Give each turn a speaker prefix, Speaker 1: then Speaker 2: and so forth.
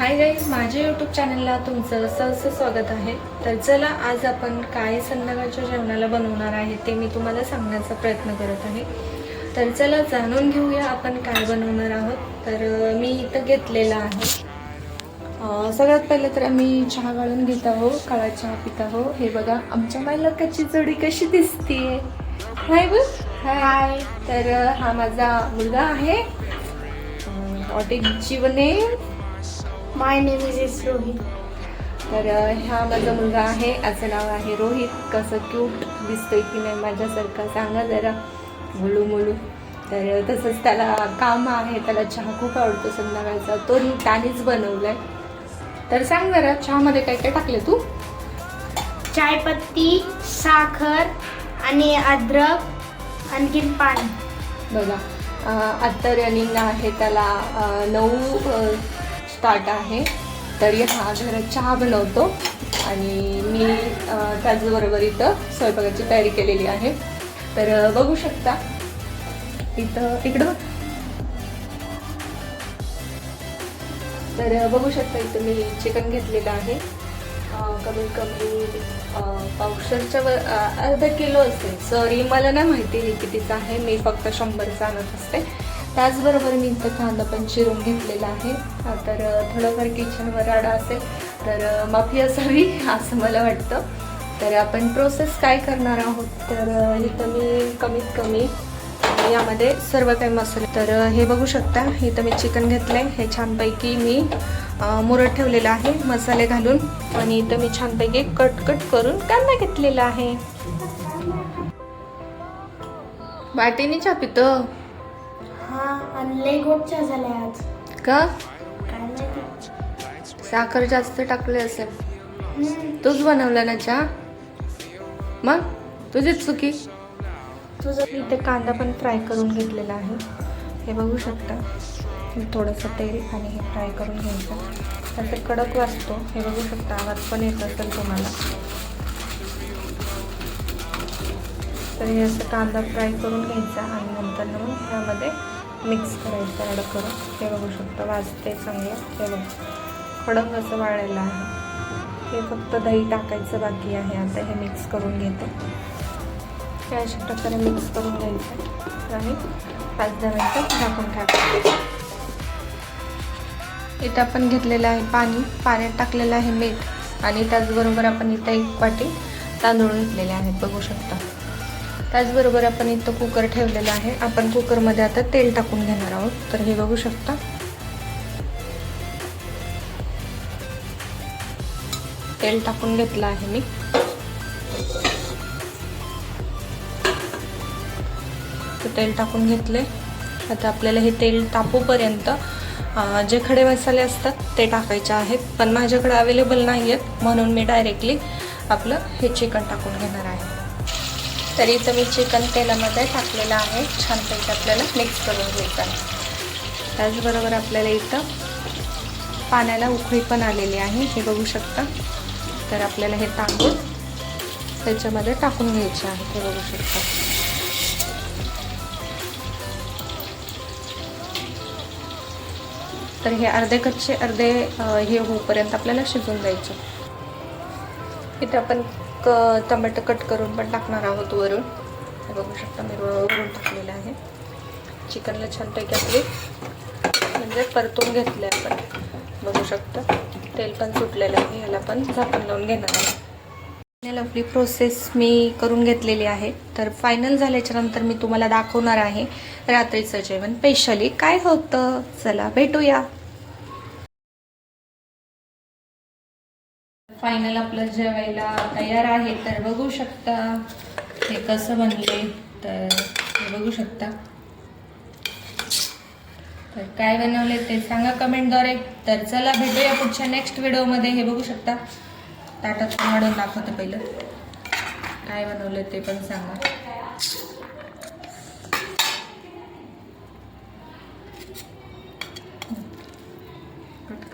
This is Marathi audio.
Speaker 1: हाय गाईज माझ्या यूट्यूब चॅनलला तुमचं सहर्ष स्वागत आहे. तर चला आज आपण काय संध्याकाळच्या जेवणाला बनवणार आहे ते मी तुम्हाला सांगण्याचा प्रयत्न करत आहे. तर चला जाणून घेऊया आपण काय बनवणार आहोत. तर मी इथं घेतलेलं आहे. सगळ्यात पहिलं तर आम्ही चहा गाळून घेत आहोत काळा चहा पित आहोत. हे बघा आमच्या मायलकाची जोडी कशी दिसतीये. हाय बघ. हाय. तर हा माझा मुलगा आहे. इज जीवने
Speaker 2: my name is is Rohit
Speaker 1: तर अ, हा माझा मुलगा आहे. याचं नाव आहे रोहित. कसं क्यूट दिसतोय की नाही माझ्यासारखा सांगा जरा. मुलू मुलू. तर तसंच त्याला काम आहे. त्याला चहा खूप आवडतो संध्याकाळचा. तो त्यानेच बनवलाय. तर सांग जरा चहामध्ये काय काय टाकले तू?
Speaker 2: चायपत्ती साखर आणि अद्रक आणखीन पाणी.
Speaker 1: बघा. आत्ता रनिंग आहे त्याला नऊ ताट आहे. तरी हा घरात चहा बनवतो आणि मी त्याचबरोबर इथं स्वयंपाकाची तयारी केलेली आहे. तर बघू शकता. इथं इकडं तर बघू शकता इथं मी चिकन घेतलेलं आहे. कमीत कमी पावशरच्या वर अर्धा किलो असेल. सॉरी मला नाही माहिती हे कितीचं आहे. मी फक्त शंभरचं आणत असते. त्याचबरोबर मी इथं कांदा पण चिरून घेतलेला आहे. तर थोडंफार किचनवर आडा असेल तर माफी असावी असं मला वाटतं. तर आपण प्रोसेस काय करणार आहोत? तर इथं मी कमीत कमी यामध्ये सर्व काही मसाले. तर हे बघू शकता इथं मी चिकन घेतलंय. हे छानपैकी मी मुरत ठेवलेलं आहे मसाले घालून. आणि इथं मी छानपैकी कट कट करून कांदा घेतलेला आहे. वाटीने चहा पितं.
Speaker 2: हा आणि झालाय आज.
Speaker 1: का?
Speaker 2: काय माहिती.
Speaker 1: साखर जास्त टाकले असेल.
Speaker 2: हम्म,
Speaker 1: तूच बनवला ना चहा? मग? तुझीच चुकी.
Speaker 2: तुझं
Speaker 1: इथे कांदा पण फ्राय करून घेतलेला आहे. हे बघू शकता. थोडंसं तेल आणि हे फ्राय करून घ्यायचं. तर ते कडक वाजतो. हे बघू शकता. आवाज पण येत असेल तुम्हाला. तर हे असं कांदा फ्राय करून घ्यायचा आणि नंतर मग ह्यामध्ये मिक्स करायचं ॲड करून हे बघू शकता वाजते चांगलं. हे बघ कडक असं वाळलेलं आहे. हे फक्त दही टाकायचं बाकी आहे. आता हे मिक्स करून घेते. हे अशा प्रकारे मिक्स करून घ्यायचं आणि पाच दहा मिनटं झाकून टाकायचं इथं आपण घेतलेलं आहे पाणी. पाण्यात टाकलेलं आहे मीठ. आणि त्याचबरोबर आपण इथं एक वाटी तांदूळ घेतलेले आहेत. बघू शकता. त्याचबरोबर आपण इथं कुकर ठेवलेलं आहे. आपण कुकरमध्ये आता तेल टाकून घेणार आहोत. तर हे बघू शकता. तेल टाकून घेतलं आहे मी. तेल टाकून घेतले आता आपल्याला हे तेल तापूपर्यंत जे खडे मसाले असतात ते टाकायचे आहेत. पण माझ्याकडे अवेलेबल नाही आहेत म्हणून मी डायरेक्टली आपलं हे चिकन टाकून घेणार आहे. तरी इथं मी चिकन तेलामध्ये टाकलेलं आहे. छानपैकी आपल्याला मिक्स करून घ्यायचं आहे. त्याचबरोबर आपल्याला इथं पाण्याला उकळी पण आलेली आहे. हे बघू शकता. तर आपल्याला हे तांदूळ त्याच्यामध्ये टाकून घ्यायचे आहे. हे बघू शकता. तर हे अर्धे कच्चे अर्धे हे होऊपर्यंत आपल्याला शिजून द्यायचे. इथं आपण क टमॅटो कट करून पण टाकणार आहोत वरून. हे बघू शकता मी वरून टाकलेलं आहे. चिकनला छानपैकी आपली म्हणजे परतून घेतले आपण. बघू शकता. तेल पण सुटलेलं आहे याला पण झाकण लावून घेणार आहे. आपली प्रोसेस मी करून घेतलेली आहे. तर फायनल झाल्याच्यानंतर मी तुम्हाला दाखवणार आहे रात्रीचं जेवण स्पेशली काय होतं? चला भेटूया. फायनल आपलं जेवायला तयार आहे तर बघू शकता. हे कसं बनले तर हे बघू शकता. तर काय बनवले ते सांगा कमेंटद्वारे. तर चला भेटूया पुढच्या नेक्स्ट व्हिडिओमध्ये हे बघू शकता. ताटात वाढून दाखवतं पहिलं. काय बनवलं ते पण सांगा. कट